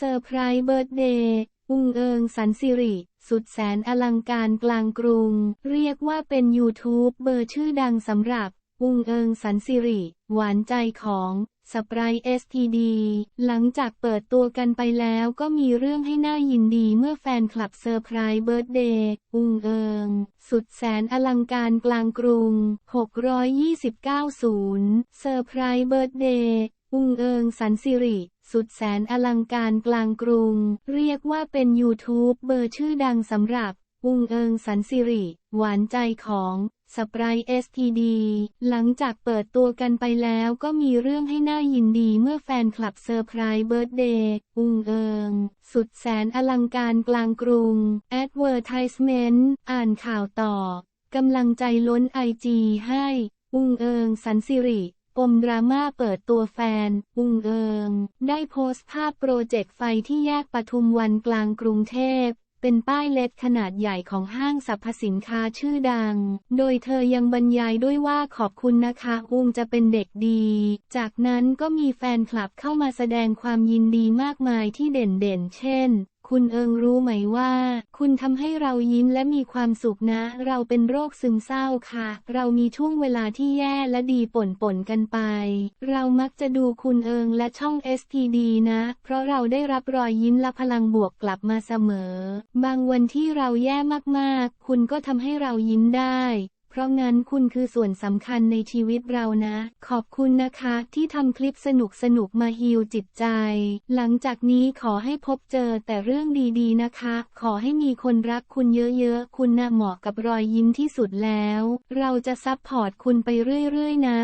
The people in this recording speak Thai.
เซอร์ไพรส์เบิร์ดเดย์อุงเอิงสันสิริ สุดแสนอลังการกลางกรุง เรียกว่าเป็นยูทูบเบอร์ชื่อดังสำหรับ อุงเอิงสันสิริ หวานใจของสปรายเอสทีดีหลังจากเปิดตัวกันไปแล้วก็มีเรื่องให้น่ายินดีเมื่อแฟนคลับเซอร์ไพรส์เบิร์ดเดย์อุงเอิง สุดแสนอลังการกลางกรุง 629ศูนย์เซอร์ไพรส์เบิร์ดเดย์อุงเอิงสันสิริ สุดแสนอลังการกลางกรุง เรียกว่าเป็นยูทูบเบอร์ชื่อดังสำหรับ อุงเอิงสันสิริ หวานใจของสปรายเอสทีดีหลังจากเปิดตัวกันไปแล้วก็มีเรื่องให้น่ายินดีเมื่อแฟนคลับเซอร์ไพรส์เบิร์ดเดย์อุงเอิง สุดแสนอลังการกลางกรุง Advertisement อ่านข่าวต่อกำลังใจล้นไอจีให้ อุงเอิงสันสิริ ปมดราม่าเปิดตัวแฟน อุงเอิง ได้โพสต์ภาพโปรเจกต์ไฟที่แยกปทุมวันกลางกรุงเทพ เป็นป้ายเล็ดขนาดใหญ่ของห้างสรรพสินค้าชื่อดัง โดยเธอยังบรรยายด้วยว่าขอบคุณนะคะอุงจะเป็นเด็กดี จากนั้นก็มีแฟนคลับเข้ามาแสดงความยินดีมากมายที่เด่นๆ เช่น คุณเอิงรู้ไหมว่า คุณทำให้เรายิ้มและมีความสุขนะ เราเป็นโรคซึมเศร้าค่ะ เรามีช่วงเวลาที่แย่และดีปนปนๆกันไป เรามักจะดูคุณเอิงและช่อง STD นะ เพราะเราได้รับรอยยิ้มและพลังบวกกลับมาเสมอ บางวันที่เราแย่มากๆ คุณก็ทำให้เรายิ้มได้ ราะงั้นคุณคือส่วนสำคัญในชีวิตเรานะ ขอบคุณนะคะ ที่ทำคลิปสนุกสนุกมาฮิวจิตใจ หลังจากนี้ขอให้พบเจอแต่เรื่องดีๆนะคะ ขอให้มีคนรักคุณเยอะๆ คุณน่ะเหมาะกับรอยยิ้มที่สุดแล้ว เราจะซับพอร์ตคุณไปเรื่อยๆนะ